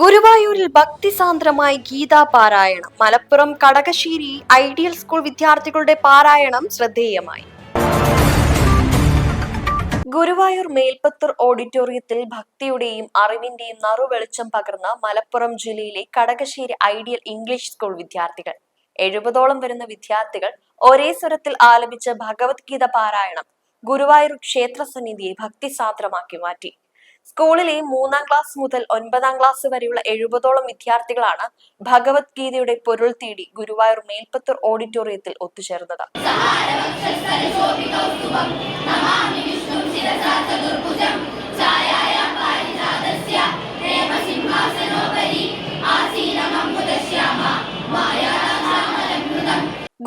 ഗുരുവായൂരിൽ ഭക്തിസാന്ദ്രമായി ഗീതാ പാരായണം. Malappuram Kadakassery ideal school വിദ്യാർത്ഥികളുടെ പാരായണം ശ്രദ്ധേയമായി. ഗുരുവായൂർ മേൽപ്പത്തൂർ ഓഡിറ്റോറിയത്തിൽ ഭക്തിയുടെയും അറിവിന്റെയും നറുവെളിച്ചം പകർന്ന മലപ്പുറം ജില്ലയിലെ കടകശ്ശേരി ഐഡിയൽ ഇംഗ്ലീഷ് സ്കൂൾ വിദ്യാർത്ഥികൾ. എഴുപതോളം വരുന്ന വിദ്യാർത്ഥികൾ ഒരേ സ്വരത്തിൽ ആലപിച്ച ഭഗവത്ഗീത പാരായണം ഗുരുവായൂർ ക്ഷേത്ര സന്നിധിയെ ഭക്തിസാന്ദ്രമാക്കി മാറ്റി. സ്കൂളിലെ മൂന്നാം ക്ലാസ് മുതൽ ഒൻപതാം ക്ലാസ് വരെയുള്ള എഴുപതോളം വിദ്യാർത്ഥികളാണ് ഭഗവത്ഗീതയുടെ പൊരുൾ തേടി ഗുരുവായൂർ മേൽപ്പത്തൂർ ഓഡിറ്റോറിയത്തിൽ ഒത്തുചേർന്നത്.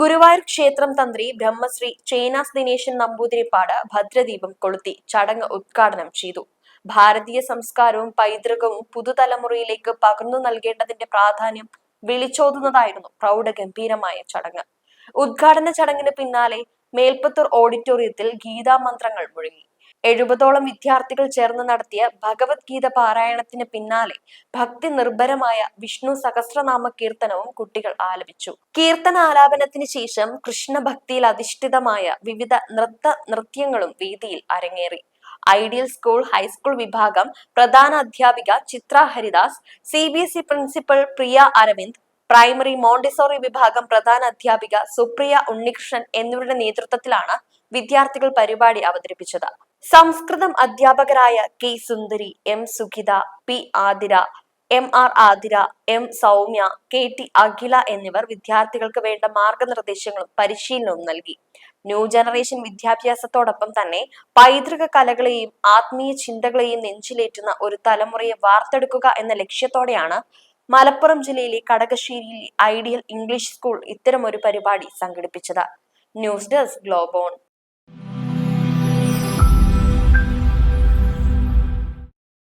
ഗുരുവായൂർ ക്ഷേത്രം തന്ത്രി ബ്രഹ്മശ്രീ ചേനാസ് ദിനേശൻ നമ്പൂതിരിപ്പാട് ഭദ്രദീപം കൊളുത്തി ചടങ്ങ് ഉദ്ഘാടനം ചെയ്തു. ഭാരതീയ സംസ്കാരവും പൈതൃകവും പുതുതലമുറയിലേക്ക് പകർന്നു നൽകേണ്ടതിന്റെ പ്രാധാന്യം വിളിച്ചോതുന്നതായിരുന്നു പ്രൗഢഗംഭീരമായ ചടങ്ങ്. ഉദ്ഘാടന ചടങ്ങിന് പിന്നാലെ മേൽപ്പത്തൂർ ഓഡിറ്റോറിയത്തിൽ ഗീതാമന്ത്രങ്ങൾ മുഴങ്ങി. എഴുപതോളം വിദ്യാർത്ഥികൾ ചേർന്ന് നടത്തിയ ഭഗവത്ഗീത പാരായണത്തിന് പിന്നാലെ ഭക്തി നിർഭരമായ വിഷ്ണു സഹസ്രനാമ കീർത്തനവും കുട്ടികൾ ആലപിച്ചു. കീർത്തന ആലാപനത്തിന് ശേഷം കൃഷ്ണഭക്തിയിൽ അധിഷ്ഠിതമായ വിവിധ നൃത്ത നൃത്യങ്ങളും വേദിയിൽ അരങ്ങേറി. ഐഡിയൽ സ്കൂൾ ഹൈസ്കൂൾ വിഭാഗം പ്രധാന അധ്യാപിക Chitra Haridas C B S E principal Priya Aravind primary Montessori വിഭാഗം പ്രധാന അധ്യാപിക സുപ്രിയ ഉണ്ണികൃഷ്ണൻ എന്നിവരുടെ നേതൃത്വത്തിലാണ് വിദ്യാർത്ഥികൾ പരിപാടി അവതരിപ്പിച്ചത്. സംസ്കൃതം അധ്യാപകരായ K Sundari M Sukhitha P Athira M R Athira M Soumya K T Akhila എന്നിവർ വിദ്യാർത്ഥികൾക്ക് വേണ്ട മാർഗനിർദ്ദേശങ്ങളും പരിശീലനവും നൽകി. ന്യൂ ജനറേഷൻ വിദ്യാഭ്യാസത്തോടൊപ്പം തന്നെ പൈതൃക കലകളെയും ആത്മീയ ചിന്തകളെയും നെഞ്ചിലേറ്റുന്ന ഒരു തലമുറയെ വാർത്തെടുക്കുക എന്ന ലക്ഷ്യത്തോടെയാണ് മലപ്പുറം ജില്ലയിലെ കടകശ്ശേരിയിൽ ഐഡിയൽ ഇംഗ്ലീഷ് സ്കൂൾ ഇത്തരമൊരു പരിപാടി സംഘടിപ്പിച്ചത്. News desk ഗ്ലോബോൺ